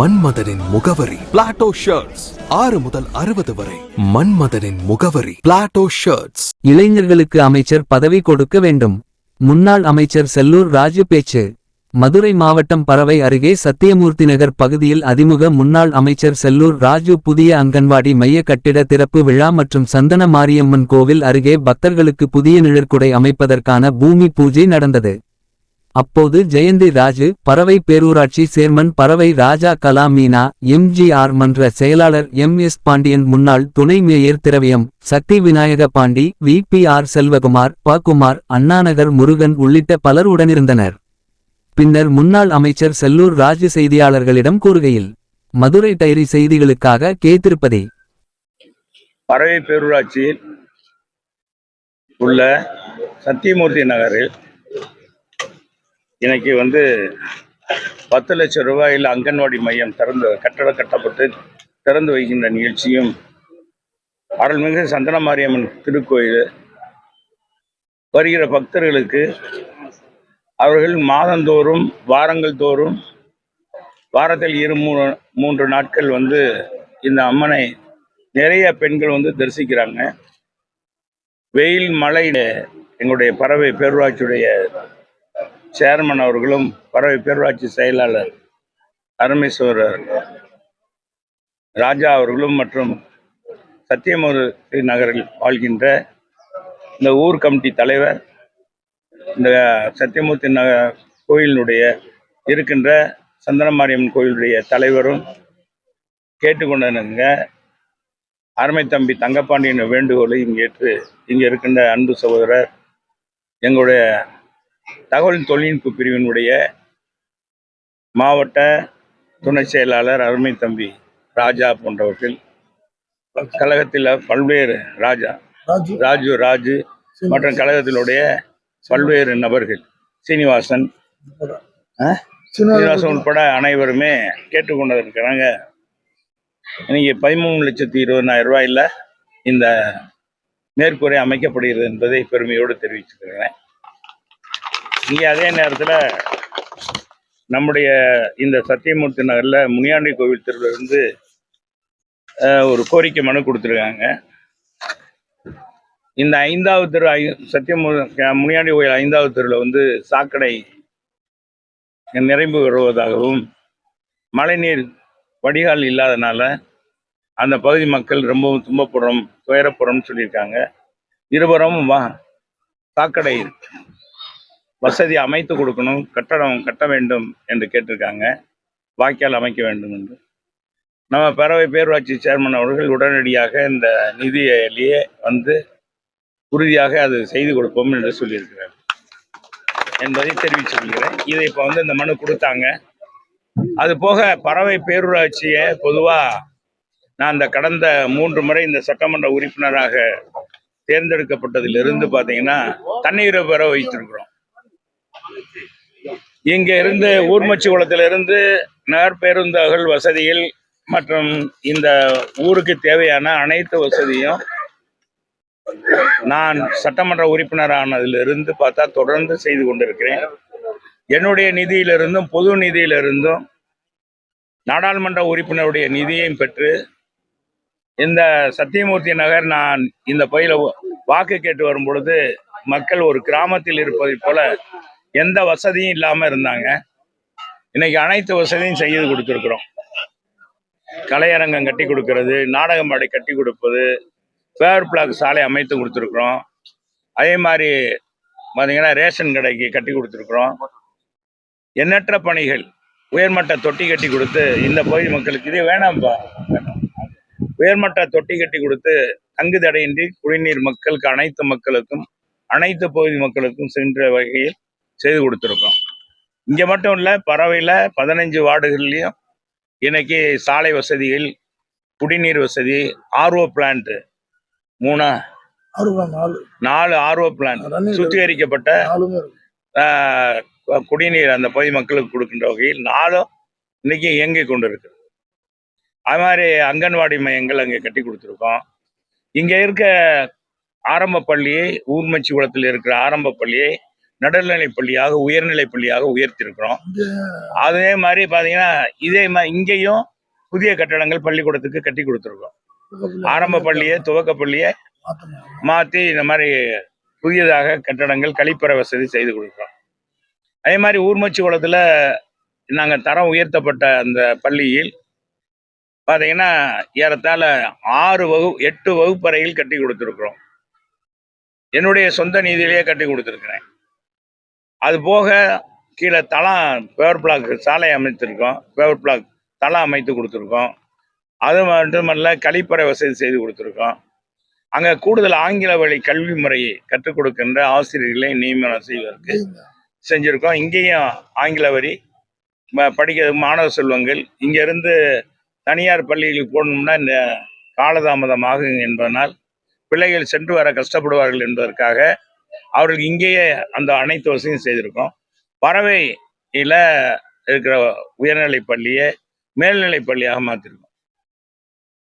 மன்மதனின் முகவரி. Plato shirts ஆறு முதல் அறுபது வரை. மன்மதனின் முகவரி. பிளாட்டோ ஷர்ட்ஸ் இளைஞர்களுக்கு அமைச்சர் பதவி கொடுக்க வேண்டும். முன்னாள் அமைச்சர் செல்லூர் ராஜு பேச்சு. மதுரை மாவட்டம் பறவை அருகே சத்தியமூர்த்தி நகர் பகுதியில் அதிமுக முன்னாள் அமைச்சர் செல்லூர் ராஜு புதிய அங்கன்வாடி மைய கட்டிட திறப்பு விழா மற்றும் சந்தன மாரியம்மன் கோவில் அருகே பக்தர்களுக்கு புதிய நிழற்குடை அமைப்பதற்கான பூமி பூஜை நடந்தது. அப்போது ஜெயந்தி ராஜு பறவை பேரூராட்சி சேர்மன் பறவை ராஜா கலா மீனா எம்ஜிஆர் மன்ற செயலாளர் எம் எஸ் பாண்டியன் முன்னாள் துணை mayor Thiraviyam Sakthi Vinayaga Pandi V P R Selvakumar P Kumar Annanagar Murugan உள்ளிட்ட பலர் உடனிருந்தனர். பின்னர் முன்னாள் அமைச்சர் செல்லூர் ராஜு செய்தியாளர்களிடம் கூறுகையில் மதுரை டைரி செய்திகளுக்காக கே திருப்பதி பறவை பேரூராட்சியில் உள்ள சத்தியமூர்த்தி நகரில் இன்னைக்கு வந்து பத்து லட்சம் ரூபாயில் அங்கன்வாடி மையம் திறந்து கட்டடம் கட்டப்பட்டு திறந்து வைக்கின்ற நிகழ்ச்சியும் அருள்மிகு சந்தன மாரியம்மன் திருக்கோயில் வருகிற பக்தர்களுக்கு அவர்கள் மாதந்தோறும் வாரங்கள் தோறும் வாரத்தில் இரு மூணு மூன்று நாட்கள் வந்து இந்த அம்மனை நிறைய பெண்கள் வந்து தரிசிக்கிறாங்க. வெயில் மழை எங்களுடைய பறவை பேரூராட்சியுடைய சேர்மன் அவர்களும் பறவை பேரூராட்சி செயலாளர் அருமேஸ்வரர் ராஜா அவர்களும் மற்றும் சத்தியமூர்த்தி நகரில் வாழ்கின்ற இந்த ஊர் கமிட்டி தலைவர் இந்த சத்தியமூர்த்தி நக கோயிலினுடைய இருக்கின்ற சந்தனமாரியம்மன் கோயிலுடைய தலைவரும் கேட்டுக்கொண்டனுங்க அருமை தம்பி தங்கப்பாண்டியன் வேண்டுகோளை இங்கே ஏற்று இங்கே இருக்கின்ற அன்பு சகோதரர் எங்களுடைய தகவல் தொழில்நுட்ப பிரிவினுடைய மாவட்ட துணை செயலாளர் அருமை தம்பி ராஜா போன்றவர்கள் கழகத்தில் பல்வேறு ராஜா ராஜு. ராஜு மற்றும் கழகத்தினுடைய பல்வேறு நபர்கள் சீனிவாசன்? சீனிவாசன். உட்பட அனைவருமே கேட்டுக்கொண்டு இருக்கிறாங்க. இன்னைக்கு பதிமூணு லட்சத்தி இருபதாயிரம் ரூபாயில் இந்த மேற்கூரை அமைக்கப்படுகிறது என்பதை பெருமையோடு தெரிவிச்சுக்கிறேன். இங்கே அதே நேரத்தில் நம்முடைய இந்த சத்தியமூர்த்தி நகரில் முனியாண்டி கோவில் தெருவில் இருந்து ஒரு கோரிக்கை மனு கொடுத்துருக்காங்க. இந்த ஐந்தாவது தெரு ஐ சத்தியமூ முனியாண்டி கோயில் ஐந்தாவது தெருவில் வந்து சாக்கடை நிறைவு வருவதாகவும் மழைநீர் வடிகால் இல்லாதனால அந்த பகுதி மக்கள் ரொம்பவும் துன்பப்படுறோம் துயரப்படுறோம்னு சொல்லியிருக்காங்க. இருபுறமும் வா சாக்கடை வசதி அமைத்து கொடுக்கணும் கட்டடம் கட்ட வேண்டும் என்று கேட்டிருக்காங்க. வாய்க்கால் அமைக்க வேண்டும் என்று. நம்ம பறவை பேரூராட்சி சேர்மன் அவர்கள் உடனடியாக இந்த நிதியிலேயே வந்து உறுதியாக அது செய்து கொடுப்போம் என்று சொல்லியிருக்கிறார். என்பதை தெரிவிச்சிருக்கிறேன் இதை இப்போ வந்து இந்த மனு கொடுத்தாங்க. அது போக பறவை பேரூராட்சியை பொதுவாக நான் இந்த கடந்த மூன்று முறை இந்த சட்டமன்ற உறுப்பினராக தேர்ந்தெடுக்கப்பட்டதிலிருந்து பார்த்தீங்கன்னா தண்ணீரை பெற வைத்திருக்கிறோம். இங்கே இருந்து ஊர்மச்சி குளத்திலிருந்து நகர்பேருந்துகள் வசதியில் மற்றும் இந்த ஊருக்கு தேவையான அனைத்து வசதியும் நான் சட்டமன்ற உறுப்பினர் ஆனதிலிருந்து பார்த்தா தொடர்ந்து செய்து கொண்டிருக்கிறேன். என்னுடைய நிதியிலிருந்தும் பொது நிதியிலிருந்தும் நாடாளுமன்ற உறுப்பினருடைய நிதியையும் பெற்று இந்த சத்தியமூர்த்தி நகர் நான் இந்த பயில வாக்கு கேட்டு வரும் பொழுது மக்கள் ஒரு கிராமத்தில் இருப்பதைப் போல எந்த வசதியும் இல்லாம இருந்தாங்க. இன்னைக்கு அனைத்து வசதியும் செய்து கொடுத்துருக்குறோம். கலையரங்கம் கட்டி கொடுக்கறது நாடக மாடை கட்டி கொடுப்பது ஃபேர் பிளாக் சாலை அமைத்து கொடுத்துருக்குறோம். அதே மாதிரி பார்த்தீங்கன்னா ரேஷன் கடைக்கு கட்டி கொடுத்துருக்குறோம். எண்ணற்ற பணிகள் உயர்மட்ட தொட்டி கட்டி கொடுத்து இந்த பகுதி மக்களுக்கு இது வேணாம்ப்பா உயர்மட்ட தொட்டி கட்டி கொடுத்து தங்கு தடையின்றி குடிநீர் மக்களுக்கு அனைத்து மக்களுக்கும் அனைத்து பகுதி மக்களுக்கும் சென்ற வகையில் செய்து கொடுத்துருக்கோம். இங்கே மட்டும் இல்லை பறவையில் பதினஞ்சு வார்டுகள்லையும் இன்னைக்கு சாலை வசதிகள் குடிநீர் வசதி ஆர்ஓ பிளான்ட் மூணா? நாலு. ஆர்ஓ பிளான்ட் சுத்திகரிக்கப்பட்ட குடிநீர் அந்த பகுதி மக்களுக்கு கொடுக்கின்ற வகையில் நாளும் இன்னைக்கு இயங்கிக் கொண்டு இருக்கு அது மாதிரி அங்கன்வாடி மையங்கள் அங்கே கட்டி கொடுத்துருக்கோம். இங்கே இருக்க ஆரம்ப பள்ளியை ஊர்மச்சி குளத்தில் இருக்கிற ஆரம்ப பள்ளியை நடுநிலைப் பள்ளியாக உயர்நிலைப் பள்ளியாக உயர்த்தியிருக்கிறோம் அதே மாதிரி பார்த்தீங்கன்னா இதே மாதிரி இங்கேயும் புதிய கட்டடங்கள் பள்ளிக்கூடத்துக்கு கட்டி கொடுத்துருக்கோம். ஆரம்ப பள்ளியை துவக்க பள்ளியை மாற்றி இந்த மாதிரி புதியதாக கட்டடங்கள் கழிப்பறை வசதி செய்து கொடுக்குறோம். அதே மாதிரி ஊர்மச்சி குளத்தில் நாங்கள் தரம் உயர்த்தப்பட்ட அந்த பள்ளியில் பார்த்தீங்கன்னா ஏறத்தாழ ஆறு வகு எட்டு வகுப்பறையில் கட்டி கொடுத்துருக்குறோம். என்னுடைய சொந்த நிதியிலேயே கட்டி கொடுத்துருக்குறேன். அது போக கீழே தளம் பேவர் பிளாக் சாலை அமைத்திருக்கோம். பேவர் பிளாக் தளம் அமைத்து கொடுத்துருக்கோம். அது மட்டுமல்ல கழிப்பறை வசதி செய்து கொடுத்துருக்கோம். அங்கே கூடுதல் ஆங்கில வழி கல்வி முறையை கற்றுக் கொடுக்கின்ற ஆசிரியர்களை நியமனம் செய்வதற்கு செஞ்சுருக்கோம். இங்கேயும் ஆங்கில வரி ம- படிக்கிற மாணவ செல்வங்கள் இங்கேருந்து தனியார் பள்ளிகளுக்கு போகணும்னா இந்த காலதாமதமாகும் என்பதனால் பிள்ளைகள் சென்று வர கஷ்டப்படுவார்கள் என்பதற்காக அவர்களுக்கு இங்கேயே அந்த அனைத்து வசதியும் செய்திருக்கோம். பறவையில் இருக்கிற உயர்நிலைப் பள்ளியை மேல்நிலைப் பள்ளியாக மாற்றிருக்கோம்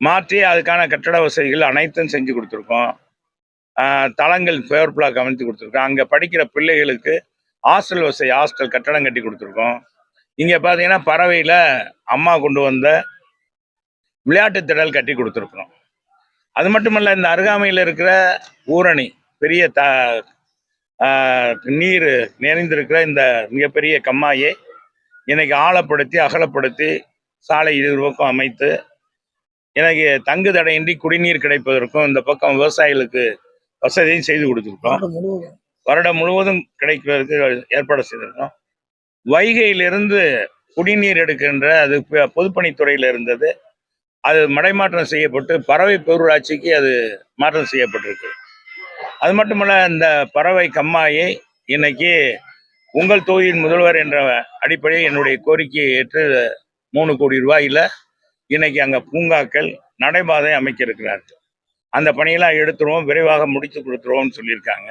மாற்றி அதுக்கான கட்டட வசதிகள் அனைத்தும் செஞ்சு கொடுத்துருக்கோம். தளங்கள் ஃபேவர் பிளாக் அமைத்து கொடுத்துருக்கோம். அங்கே படிக்கிற பிள்ளைகளுக்கு ஹாஸ்டல் வசதி ஹாஸ்டல் கட்டடம் கட்டி கொடுத்துருக்கோம். இங்கே பார்த்தீங்கன்னா பறவையில் அம்மா கொண்டு வந்த விளையாட்டு திடல் கட்டி கொடுத்துருக்குறோம். அது மட்டுமல்ல இந்த அருகாமையில் இருக்கிற ஊரணி பெரிய த நீர் நிறைந்திருக்கிற இந்த மிகப்பெரிய கம்மாயை இன்னைக்கு ஆழப்படுத்தி அகலப்படுத்தி சாலை இரு பக்கம் அமைத்து எனக்கு தங்கு தடையின்றி குடிநீர் கிடைப்பதற்கும் இந்த பக்கம் விவசாயிகளுக்கு வசதியும் செய்து கொடுத்துருக்கோம். வருடம் முழுவதும். கிடைப்பதற்கு ஏற்பாடு செய்திருக்கோம். வைகையிலிருந்து குடிநீர் எடுக்கின்ற அது பொதுப்பணித்துறையில் இருந்தது. அது மடைமாற்றம் செய்யப்பட்டு பறவை பேரூராட்சிக்கு அது மாற்றம் செய்யப்பட்டிருக்கு. அது மட்டுமல்ல இந்த பறவை கம்மாயை இன்னைக்கு உங்கள் தொகுதியின் முதல்வர் என்ற அடிப்படையில் என்னுடைய கோரிக்கையை ஏற்று மூணு கோடி ரூபாயில இன்னைக்கு அங்கே பூங்காக்கள் நடைபாதை அமைக்க இருக்கிறார்கள் அந்த பணியெல்லாம் எடுத்துருவோம் விரைவாக முடித்து கொடுத்துருவோம்னு சொல்லியிருக்காங்க